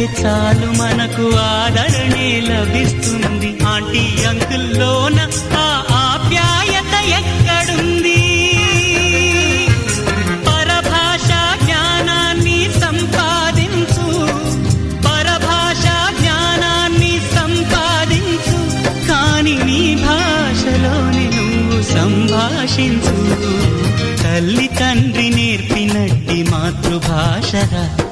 అంటే చాలు మనకు ఆదరణే లభిస్తుంది. ఆంటీ అంకుల్లోన ఆ ఆప్యాయత ఎక్కడుంది? పరభాషా జ్ఞానాన్ని సంపాదించు. పరభాషా జ్ఞానాన్ని సంపాదించు. కాని నీ భాషలోని నువ్వు సంభాషించు. తల్లి తండ్రి నేర్పినట్టి మాతృభాషరా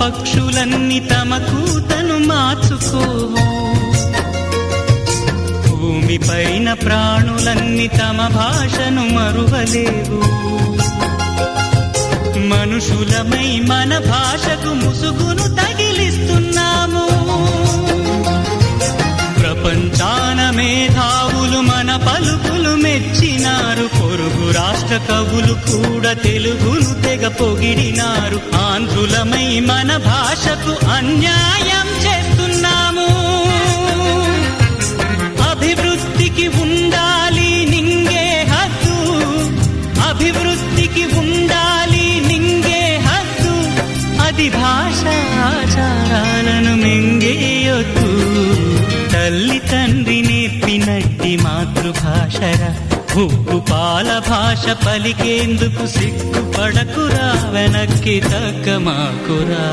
పక్షులన్నీ తమ కూతను మార్చుకోవు. భూమి పైన ప్రాణులన్నీ తమ భాషను మరువలేవు. మనుషులమై మన భాషకు ముసుగును తగిలిస్తున్నాము. ప్రపంచాన మేధావులు మన పలుకులు మెచ్చినారు. పొరుగు రాష్ట్ర కవులు కూడా తెలుగును తెగ పొగిడినారు. ఆంధ్రులమై మన భాషకు అన్యాయం తల్లి తండ్రి నేర్పినట్టి మాతృభాషరా. ఉప్పు పాల భాష పలికేందుకు సిగ్గుపడకురా వెనక్కి తగ్గమాకురా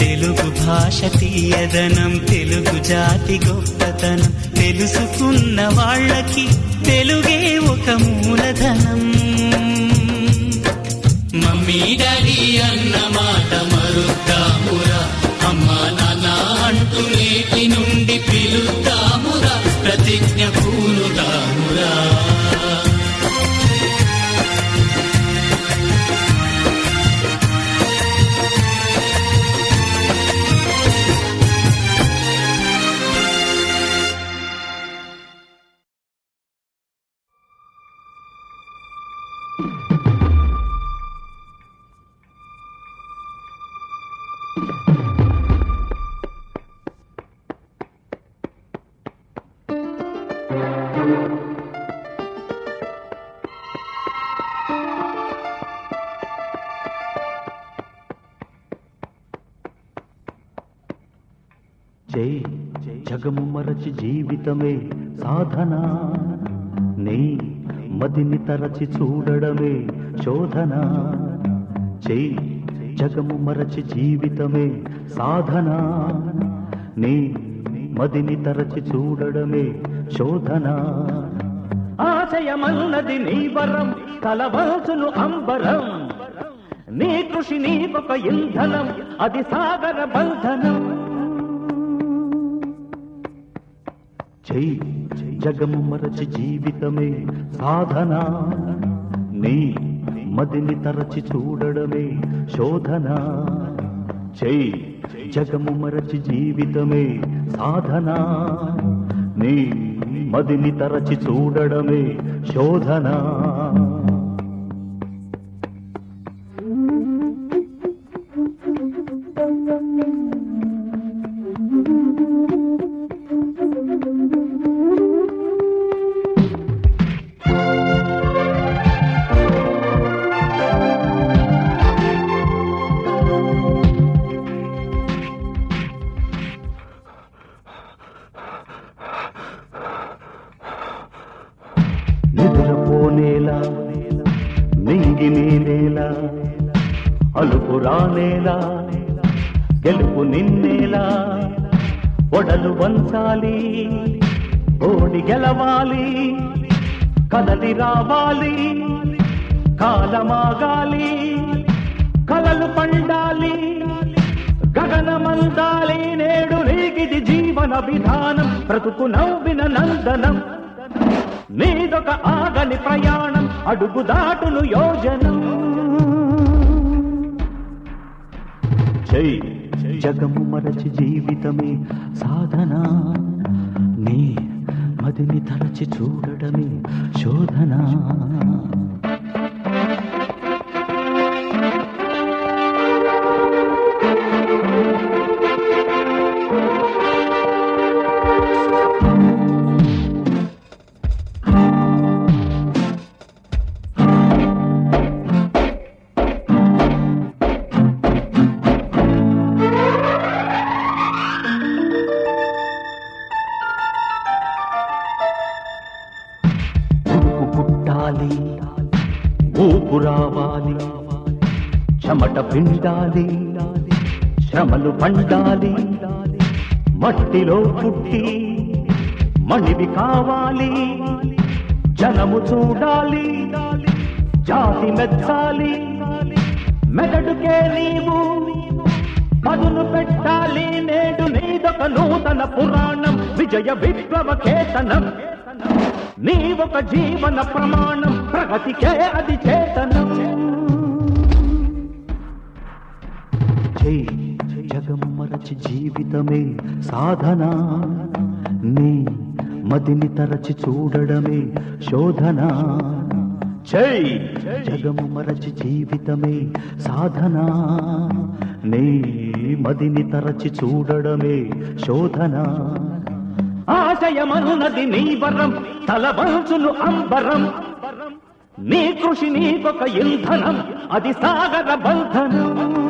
తెలుగు భాష తీయదనం తెలుగు జాతి గొప్పతనం తెలుసుకున్న వాళ్ళకి తెలుగే ఒక మూలధనం. మమ్మీ డాడీ అన్న మాట మరుద్దామురా అమ్మా నాన్న అంటూ నేటి నుండి పిలుద్దామురా. ప్రతిజ్ఞ పూనుదామురా thank you చేయి జగము మరచి జీవితమే సాధన. నీ మదిని తరచి చూడడమే శోధన. చేయి జగము మరచి జీవితమే సాధన. నీ మదిని తరచి చూడడమే శోధన. ఆశయమన్నది నీ వరం కలవల్సును అంబరం. నీ కృషి నీకొక ఇంధనం అది సాగర బంధనం. చెయ్యి జగము మరచి జీవితమే సాధన. నీ మదిని తరచి చూడడమే శోధన. చెయ్యి జగము మరచి జీవితమే సాధన. నీ మదిని తరచి చూడడమే శోధన. నిన్నేలా ఒడలు వంచాలి ఓడి గెలవాలి కదలి రావాలి కాలమాగాలి కలలు పండాలి గగనమందాలి నేడు నీకిది జీవన విధానం బ్రతుకు నవ్విన నందనం నీదొక ఆగని ప్రయాణం అడుగు దాటును యోజనం. జై జగము మరచి జీవితమే సాధన. నీ మదిని తరచి చూడడమే శోధన. చెమట పిండాలి శ్రమలు పండాలి మట్టిలో పుట్టి మణివి కావాలి జనము చూడాలి జాతి మెచ్చాలి మెదడుకే నీవు పదును పెట్టాలి నేడు నీదొక నూతన పురాణం విజయ విప్లవ కేతనం. నీ ఒక జీవన ప్రమాణం ప్రగతికే అది చేతనం. జై జగము మరచి జీవితమే సాధన. నీ మదిని తరచి చూడడమే శోధన. జై జగము మరచి జీవితమే సాధన. నీ మదిని తరచి చూడడమే శోధన. ఆశయమనున్నది నీ వరం తలవంచును అంబరం. నీ కృషి నీకొక ఇంధనం అది సాగర బంధనం.